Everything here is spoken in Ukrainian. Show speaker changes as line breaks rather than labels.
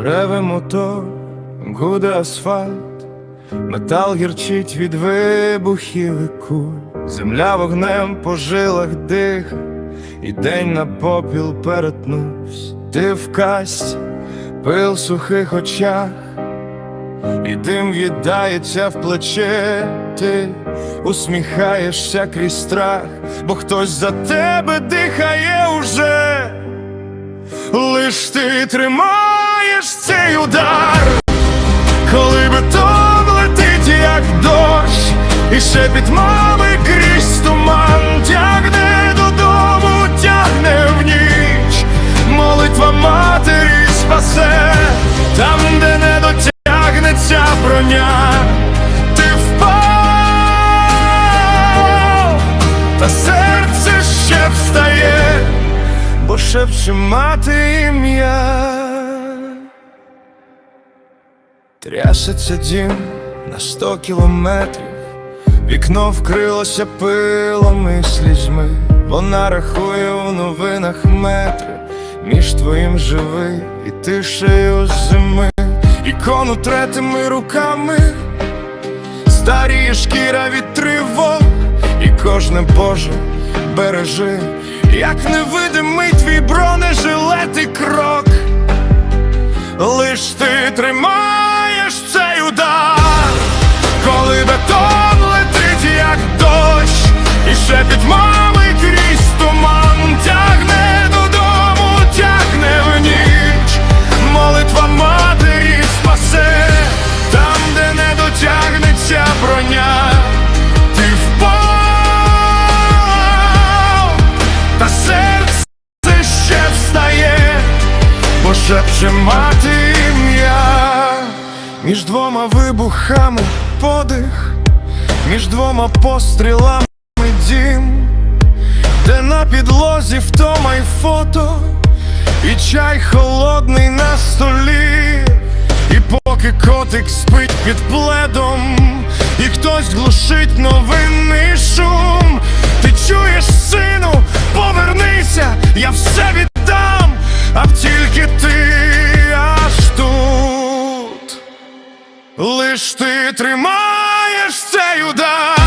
Реве мотор, гуде асфальт, метал гірчить від вибухів і куль, земля вогнем по жилах диха, і день на попіл перетнувся. Ти в касті, пил в сухих очах, і дим в'їдається в плече, ти усміхаєшся крізь страх, бо хтось за тебе дихає уже. Лиш ти тримаєш цей удар, коли бетон летить, як дощ, і шепіт мами крізь туман тягне додому, тягне в ніч, молитва матері спасе, там, де не дотягнеться броня, ти впав, та серце ще встає бо шепче мати ім'я. Трясеться дім на сто кілометрів, вікно вкрилося пилом і слізьми, вона рахує у новинах метри. Між твоїм живий і тишею зими, ікону третими руками, старіє шкіра від і кожне Боже бережи, як невидимий твій між двома вибухами подих, між двома пострілами дім, де на підлозі втома й фото, і чай холодний на столі. І поки котик спить під пледом, і хтось глушить новинний шум, ти чуєш, сину, повернися, я все віддам, ти тримаєш цей удар,